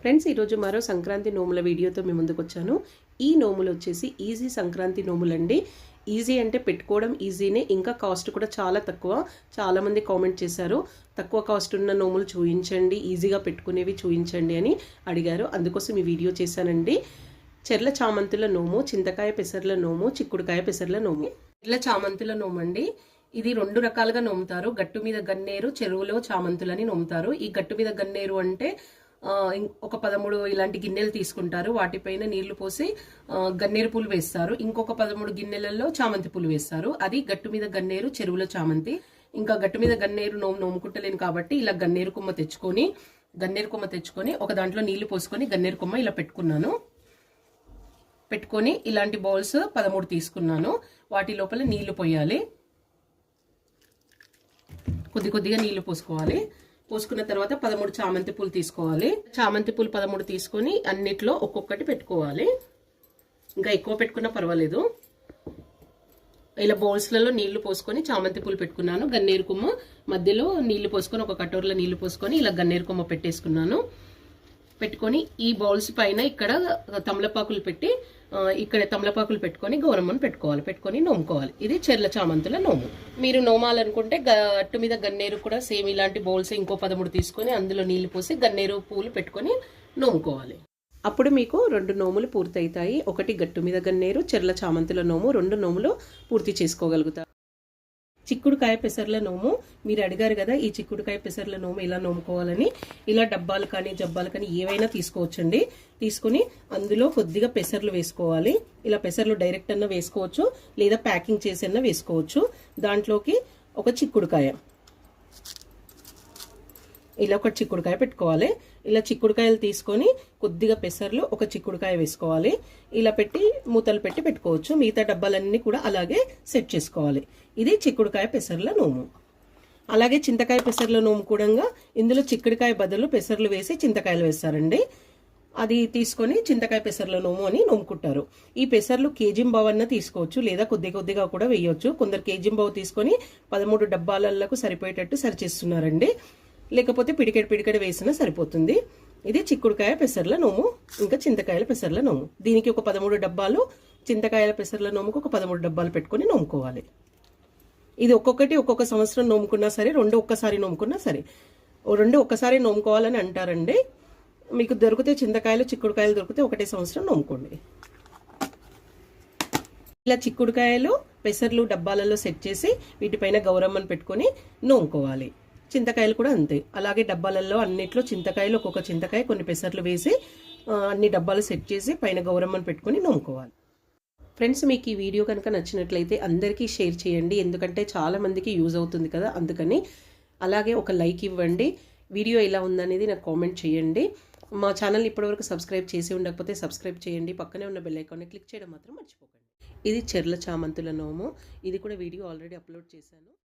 Friends ఈరోజు మరో సంక్రాంతి నోముల వీడియోతో మేము ముందుకు వచ్చాను. ఈ నోములు వచ్చేసి ఈజీ సంక్రాంతి నోములండి. ఈజీ అంటే పెట్టుకోవడం ఈజీనే ఇంకా కాస్ట్ కూడా చాలా తక్కువ. చాలామంది కామెంట్ చేశారు తక్కువ కాస్ట్ ఉన్న నోములు చూపించండి ఈజీగా పెట్టుకునేవి చూపించండి అని అడిగారు. అందుకోసం ఈ వీడియో చేశానండి. చెర్ల చామంతుల నోము చింతకాయ పెసర్ల నోము చిక్కుడుకాయ పెసర్ల నోము. చెర్ల చామంతుల నోము అండి ఇది రెండు రకాలుగా నోముతారు. గట్టు మీద గన్నేరు చెరువులో చామంతులని నోముతారు. ఈ గట్టు మీద గన్నేరు అంటే ఒక పదమూడు ఇలాంటి గిన్నెలు తీసుకుంటారు. వాటిపైన నీళ్ళు పోసి గన్నేరు పూలు వేస్తారు. ఇంకొక పదమూడు గిన్నెలలో చామంతి పూలు వేస్తారు. అది గట్టు మీద గన్నేరు చెరువులో చామంతి. ఇంకా గట్టు మీద గన్నేరు నోము నోముకుంటలేను కాబట్టి ఇలా గన్నేరు కొమ్మ తెచ్చుకొని గన్నేరు కొమ్మ తెచ్చుకొని ఒక దాంట్లో నీళ్ళు పోసుకొని గన్నేరు కొమ్మ ఇలా పెట్టుకున్నాను. పెట్టుకొని ఇలాంటి బౌల్స్ పదమూడు తీసుకున్నాను. వాటి లోపల నీళ్ళు పోయాలి. కొద్ది కొద్దిగా నీళ్ళు పోసుకోవాలి. పోసుకున్న తర్వాత పదమూడు చామంతి పూలు తీసుకోవాలి. చామంతి పూలు పదమూడు తీసుకొని అన్నిట్లో ఒక్కొక్కటి పెట్టుకోవాలి. ఇంకా ఎక్కువ పెట్టుకున్నా పర్వాలేదు. ఇలా బౌల్స్లలో నీళ్ళు పోసుకొని చామంతి పూలు పెట్టుకున్నాను. గన్నేరు కొమ్మ మధ్యలో నీళ్ళు పోసుకొని ఒక కటోరలో నీళ్ళు పోసుకొని ఇలా గన్నేరు కొమ్మ పెట్టేసుకున్నాను. పెట్టుకొని ఈ బౌల్స్ పైన ఇక్కడ తమలపాకులు పెట్టి ఇక్కడ తమలపాకులు పెట్టుకొని గౌరమ్మను పెట్టుకోవాలి పెట్టుకొని నోముకోవాలి. ఇది చెర్ల చామంతుల నోము. మీరు నోమాలనుకుంటే గట్టు మీద గన్నేరు కూడా సేమ్ ఇలాంటి బౌల్స్ ఇంకో పదమూడు తీసుకొని అందులో నీళ్ళు పోసి గన్నేరు పూలు పెట్టుకొని నోముకోవాలి. అప్పుడు మీకు రెండు నోములు పూర్తయితాయి. ఒకటి గట్టు మీద గన్నేరు చెర్ల చామంతుల నోము రెండు నోములు పూర్తి చేసుకోగలుగుతారు. చిక్కుడుకాయ పెసర్ల నోము. మీరు అడిగారు కదా ఈ చిక్కుడుకాయ పెసర్ల నోము ఇలా నోముకోవాలని. ఇలా డబ్బాలు కానీ జబ్బాలు కానీ ఏవైనా తీసుకోవచ్చండి. తీసుకుని అందులో కొద్దిగా పెసర్లు వేసుకోవాలి. ఇలా పెసర్లు డైరెక్ట్ అన్న వేసుకోవచ్చు లేదా ప్యాకింగ్ చేసి అన్న వేసుకోవచ్చు. దాంట్లోకి ఒక చిక్కుడుకాయ. ఇలా ఒక చిక్కుడుకాయ పెట్టుకోవాలి. ఇలా చిక్కుడుకాయలు తీసుకొని కొద్దిగా పెసర్లు ఒక చిక్కుడుకాయ వేసుకోవాలి. ఇలా పెట్టి మూతలు పెట్టి పెట్టుకోవచ్చు. మిగతా డబ్బాలన్నీ కూడా అలాగే సెట్ చేసుకోవాలి. ఇది చిక్కుడుకాయ పెసర్ల నోము. అలాగే చింతకాయ పెసర్ల నోము కూడా ఇందులో చిక్కుడుకాయ బదులు పెసర్లు వేసి చింతకాయలు వేస్తారండి. అది తీసుకొని చింతకాయ పెసర్ల నోము అని నోముకుంటారు. ఈ పెసర్లు కేజింబావన్న తీసుకోవచ్చు. లేదా కొద్ది కొద్దిగా కూడా వేయొచ్చు. కొందరు కేజింబావు తీసుకొని పదమూడు డబ్బాలకు సరిపోయేటట్టు సరిచేస్తున్నారండి లేకపోతే పిడికెడు పిడికెడు వేసినా సరిపోతుంది. ఇది చిక్కుడుకాయ పెసర్ల నోము ఇంకా చింతకాయల పెసర్ల నోము. దీనికి ఒక పదమూడు డబ్బాలు చింతకాయల పెసర్ల నోముకు ఒక పదమూడు డబ్బాలు పెట్టుకొని నోముకోవాలి. ఇది ఒక్కొక్కటి ఒక్కొక్క సంవత్సరం నోముకున్నా సరే రెండు ఒక్కసారి నోముకున్నా సరే. రెండు ఒక్కసారి నోముకోవాలని అంటారండి. మీకు దొరికితే చింతకాయలు చిక్కుడుకాయలు దొరికితే ఒకటే సంవత్సరం నోముకోండి. ఇలా చిక్కుడుకాయలు పెసర్లు డబ్బాలలో సెట్ చేసి వీటిపైన గౌరమ్మను పెట్టుకొని నోముకోవాలి. చింతకాయలు కూడా అంతే. అలాగే డబ్బాలలో అన్నిట్లో చింతకాయలు ఒక్కొక్క చింతకాయ కొన్ని పెసర్లు వేసి అన్ని డబ్బాలు సెట్ చేసి పైన గౌరమ్మను పెట్టుకొని నోముకోవాలి ఫ్రెండ్స్ మీకు ఈ వీడియో కనుక నచ్చినట్లయితే అందరికీ షేర్ చేయండి. ఎందుకంటే చాలామందికి యూజ్ అవుతుంది కదా అందుకని. అలాగే ఒక లైక్ ఇవ్వండి. వీడియో ఎలా ఉందనేది నాకు కామెంట్ చేయండి. మా ఛానల్ ఇప్పటివరకు సబ్స్క్రైబ్ చేసి ఉండకపోతే సబ్స్క్రైబ్ చేయండి. పక్కనే ఉన్న బెల్ ఐకాన్ని క్లిక్ చేయడం మాత్రం మర్చిపోకండి. ఇది చెర్ల చామంతుల నోము. ఇది కూడా వీడియో ఆల్రెడీ అప్లోడ్ చేశాను.